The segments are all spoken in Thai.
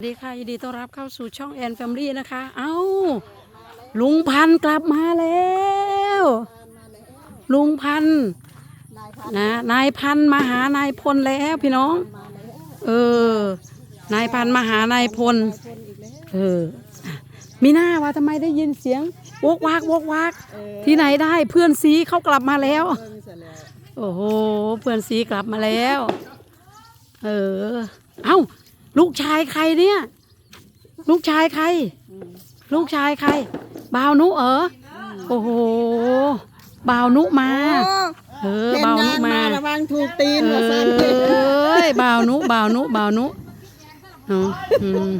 สวัสดีค่ะยินดีต้อนรับเข้าสู่ช่องแอนแฟมลี่นะคะ เอ้าลุงพันกลับมาแล้ว ลุงพันนะนายพันมาหานายพลแล้วพี่น้อง เออนายพันมาหานายพลเออมีหน้าว่าทำไมได้ยินเสียงวกวักวกวักที่ไหนได้เพื่อนซีเขากลับมาแล้ว โอ้โหเพื่อนซีกลับมาแล้ว เออ เอ้า ลูกชายใครเนี่ย ลูกชายใคร ลูกชายใคร บ่าวนุเออโอ้โห บ่าวนุมา เออเห็นบ่าวนุงานมามา ระวังถูกตีนเอว่าซั่น้ย บ่าวนุ บ่าวนุ บ่าวนุเอาอืม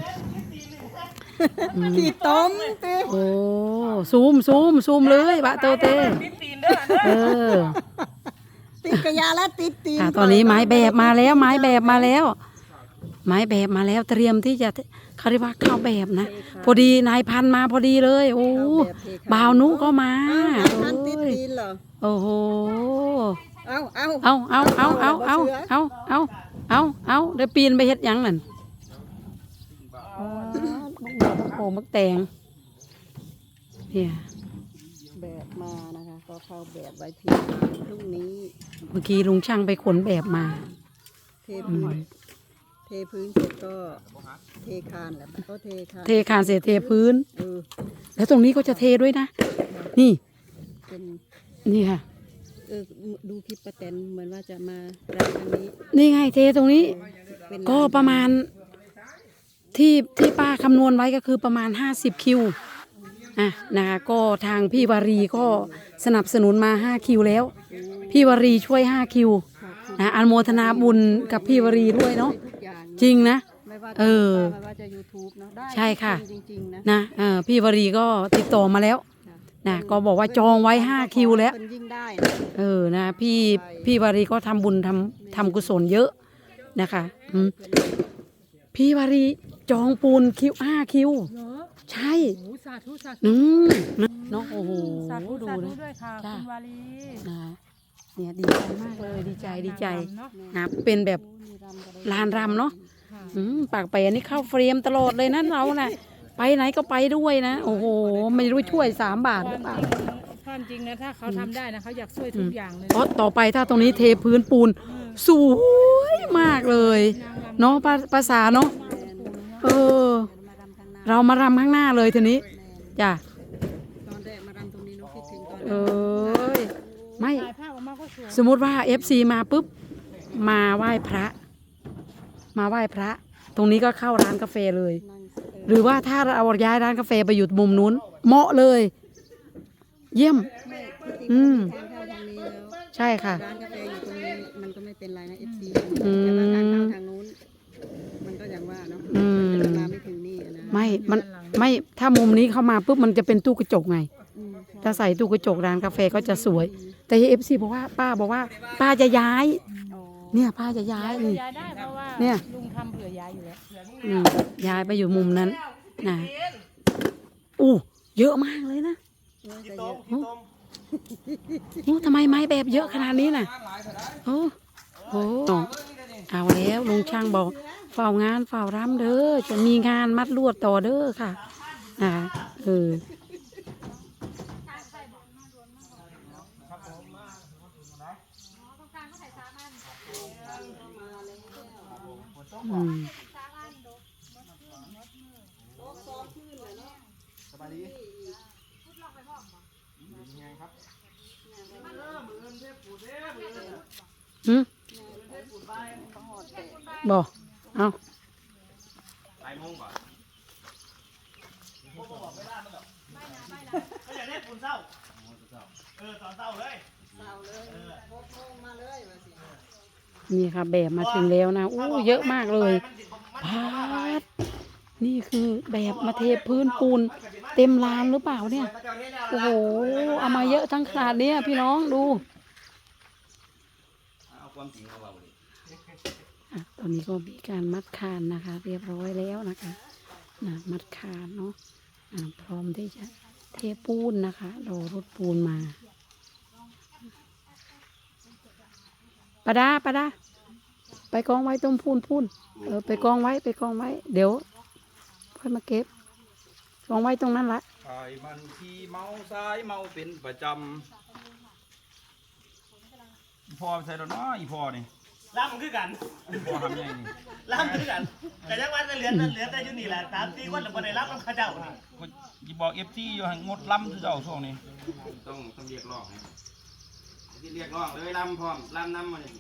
ที่ต้มติโอ้ซูมซูมซูมเลยบะโตเต้เออติดกระยาและติดตีนอะตอนนี้ไม้แบบมาแล้ว ไม้แบบมาแล้ว ไม้แบบมาแล้วเตรียมที่จะเขาเรียกว่าเข้าแบบนะ พอดีนายพันธุ์มาพอดีเลย โอ้บ่าวนุก็มาอ้าวท่านติดโอ้ยตีนเหรอโอ้โหเอาเอาเอาเอาเอาเอาเอาเอาเอาเอาเอาได้ปีนไปเฮ็ดหยังนั่นโอ้มักแตงเนี่ยแบบมานะคะก็เข้าแบบไว้ที่พรุ่งนี้ เมื่อกี้ลุงช่างไปขนแบบมาเทพื้น เทพื้นเสร็จก็เทคานแหละก็เทคานเทคานเสร็จเทพื้น เออแล้วตรงนี้ก็จะเทด้วยนะ นี่เป็นนี่ค่ะ เออดูคลิปประแตนเหมือนว่าจะมารับทางนี้นี่ไงเทตรงนี้ เป็นก็ประมาณที่ที่ป้าคำนวณไว้ก็คือประมาณ 50 คิวอะนะคะก็ทางพี่วารีก็สนับสนุนมา 5 คิวแล้ว พี่วารีช่วย 5 คิวนะอนโมทนาบุญกับพี่วารีด้วยเนาะทุกอย่าง จริงนะ ไม่ว่าเอจะอไม่ว่าจะ YouTube เนาะได้ใช่ค่ะ จริงๆนะนะเออพี่วารีก็ติดต่อมาแล้วนะก็บอกว่าจองไว้5คิวแล้ว เป็นยิ่งได้นะเออนะพี่พี่วารีก็ทำบุญทำทำกุศลเยอะนะคะอืมพี่วารีจองปูนคิวห้าคิวใช่โอ้สาธุสาธุอืมนะเนาะโอ้โหสาธุดูสาธุนะ ด้วยค่ะจ้าคุณวารีนะเนี่ยดีใจมากเลยดีใจดีใจเนาะนะเป็นแบบลานรำเนาะค่ะ อืมปากไปอันนี้เข้าเฟรมตลอดเลยนะเรานะ่ะ ไปไหนก็ไปด้วยนะ โอ้โห ไม่รู้ช่วยสามบาทหรือเปล่า ความจริงนะถ้าเขาทำได้นะเขาอยากช่วยทุกอย่างเลยเพราะต่อไปถ้าตรงนี้เทพื้นปูน สวยมากเลยเนาะภาภาษาเนาะเออ เรามารำข้างหน้าเลยทีนี้จ้ะตอนแรกมารำตรงนี้น้องคิดถึงตอนเอ้ยไม่ ถ่ายภาพออกมาก็สวยสมมุติว่า FC มาปุ๊บ มาไหว้พระ มาไหว้พระ ตรงนี้ก็เข้าร้านกาแฟเลยนั่งเออหรือว่าถ้าเราย้ายร้านกาแฟไปอยู่มุมนู้น เหมาะเลย เยี่ยมไม่ที่จริงอืมทางเข้าทางนี้แล้วใช่ค่ะ ร้านกาแฟอยู่ตรงนี้มันก็ไม่เป็นไรนะ FC อืม แต่ว่าทางเข้าทางนู้น มันก็อย่างว่าเนาะอืม มันมาไม่ถึงนี่อะนะไม่มันไม่ถ้ามุมนี้เข้ามาปุ๊บมันจะเป็นตู้กระจกไง อืมใช่ถ้าใส่ตู้กระจกร้านกาแฟก็จะสวย แต่เอฟซีบอกว่าป้าบอกว่า ป้าจะย้าย อ๋อเนี่ยป้าจะย้ายนี่ย้ายได้เพราะว่า เนี่ยลุงทำเผื่อย้ายอยู่แล้วอืมย้ายไปอยู่มุมนั้นนะอู้เยอะมากเลยนะเออแต่เยอะโอ้โอ้ทำไมไม้แบบเยอะขนาดนี้น่ะโอ้โหเอาแล้วลุงช่างบอกเฝ้างานเฝ้ารำเด้อจะมีงานมัดลวดต่อเด้อค่ะอ่าเออ อืมสบายดีบมบอกเอาไปมงก่อนบอกไม่ได้มันแบบไม่นไม่นะเขอยากได้ปูนเศร้าเออตอนเศร้าเลยเศร้าเลยพกมงมาเลย นี่ค่ะแบบมาถึงแล้วนะอู้เยอะมากเลยพาดนี่คือแบบมาเทพื้นปูน เต็มลานหรือเปล่าเนี่ยโอ้โหเอามาเยอะทั้งขนาดเนี้ยพี่น้องดูตอนนี้ก็มีการมัดคานนะคะ เรียบร้อยแล้วนะคะนะมัดคานเนาะะพร้อมที่จะเทปูนนะคะรอรถปูนมา ปะดาปะดาไปกองไว้ตรงพูนพูนเออไปกองไว้ไปกองไว้ เดี๋ยวค่อยมาเก็บวางไว้ตรงนั้นละไอ้มันที่เมาซ้ายเมาเป็นประจำอีพ่อใส่แล้วเนาะอีพ่อนี่ล่ำคือกันอีพ่อทำยังไงนี่ล่ำคือกัน แต่ยังวันเหลือเหลือแต่อยู่นี่แหละสามสี่คนแต่บ่ได้รับน้ำข้าเจ้าก็อีบอกเอฟซีอยู่ให้งดล้ำคือเจ้าช่วงนี้ต้องต้องเรียกร้องนะ ที่เรียกร้องเลยลำพร้อมลำน้ำมันนี่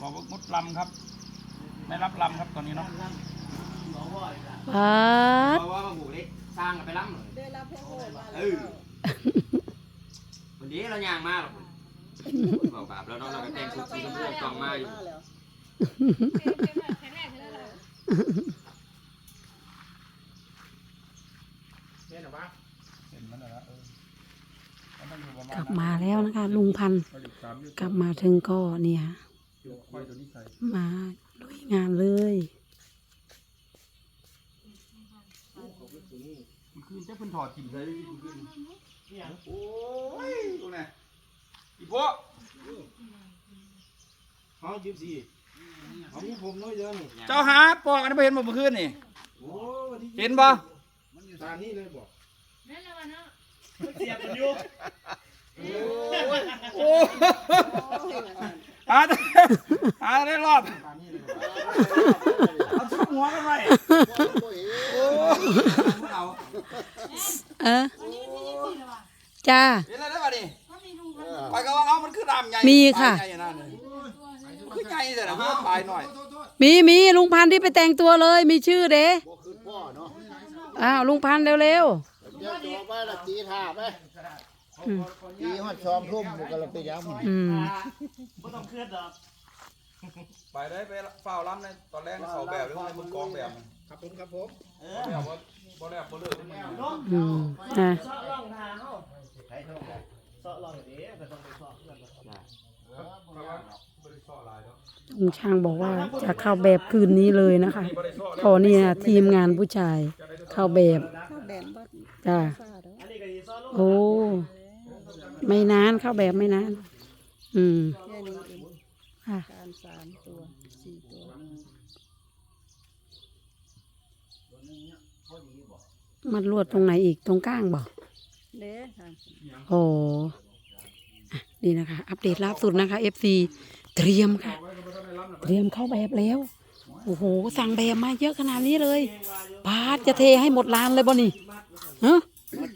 บอกว่างดล้ำครับ ไม่รับล้ำครับตอนนี้เนาะปัดเพราะว่ามาหูเล็กสร้างกันไปลำเลยได้รับให้โหดมาเอแล้วอวันนี้เราย่างมากหรอกบอกบาปแล้วเนาะเราก็แต่งชุดสีชมพูกองมาอยู่มาแล้วเห็นมันแล้วเออ กมาณลับมาแล้วนะคะ ลุงพันธุ์เขาอยู่สามอยู่กลับมาถึงก็เนี่ยอยู่ควายตัวนี้ใส่มาลุยงานเลยมันคืนจะเพิ่นถอดถิ่มใส่ได้ที่คืนโอ้ยดูนะอีพ่อเขาจีบสีเขามีผมน้อยเดียวนี่เจ้าหาปอกอันนี้ไปเห็นบ่เมื่อคืนนี่โอ้วันนี้เห็นบ่มันอยู่ตามนี้เลยบอก เสียบมันอยู่โอ้หาได้หาได้รอบตามนี้เลยเอาทุกหัวกันไว้เอาเออจ้าเห็นอะไรได้ป่ะนี่ไปก็ว่าเอามันคือดำใหญ่มีค่ะปลายใหญ่นั่นเลยมันคือใหญ่แต่ละมันปลายหน่อย มีมีลุงพันธุ์ที่ไปแต่งตัวเลย มีชื่อเด้อ้าวลุงพันธุ์เร็วเดี๋ยวจอไปละตีท่าไปตีหัดชอมทุ่มบุกเราไปย้ำๆอืมบ่ต้องเคลื่อนดอกไปได้ไปเฝ้าล้ำในตอนแรกเขาแบบหรือว่ามึงกองแบบมันครับผมครับผมแบบว่าบ่แรกบ่เลิกมันอยู่อืมอะเซาะร่องทางเฮาเซาะร่องเด้ก็ต้องไปเซาะเพื่อนเพราะว่าบ่ได้ซ่อหลายเนาะลุงช่างบอกว่าจะเข้าแบบคืนนี้เลยนะคะบ่ได้ซ่อแล้วพอนี่นะทีมงานผู้ชายเข้าแบบข้าวแบนบัดจ้า โอ้ ไม่นานเข้าแบบไม่นาน อืม แค่นี้เองค่ะ การสามตัวสี่ตัว มัดลวดตรงไหนอีกตรงก้างบอกเด้ค่ะ โอ้อะนี่นะคะ อัปเดตล่าสุดนะคะ FC เตรียมค่ะ เตรียมเข้าแบบแล้ว โอ้โห สั่งแบบมาเยอะขนาดนี้เลยปาดจะเทให้หมดลานเลยบ่นี่ฮะ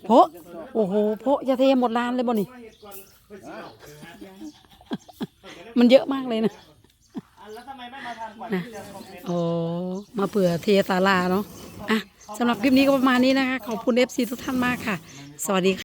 โพะโอ้โหโพะจะเทหมดลานเลยบ่นี่ มันเยอะมากเลยนะนะโอ้มาเผื่อเทศาลาเนาะอะสำหรับคลิปนี้ก็ประมาณนี้นะคะ ขอบคุณเอฟซีทุกท่านมากค่ะ สวัสดีค่ะ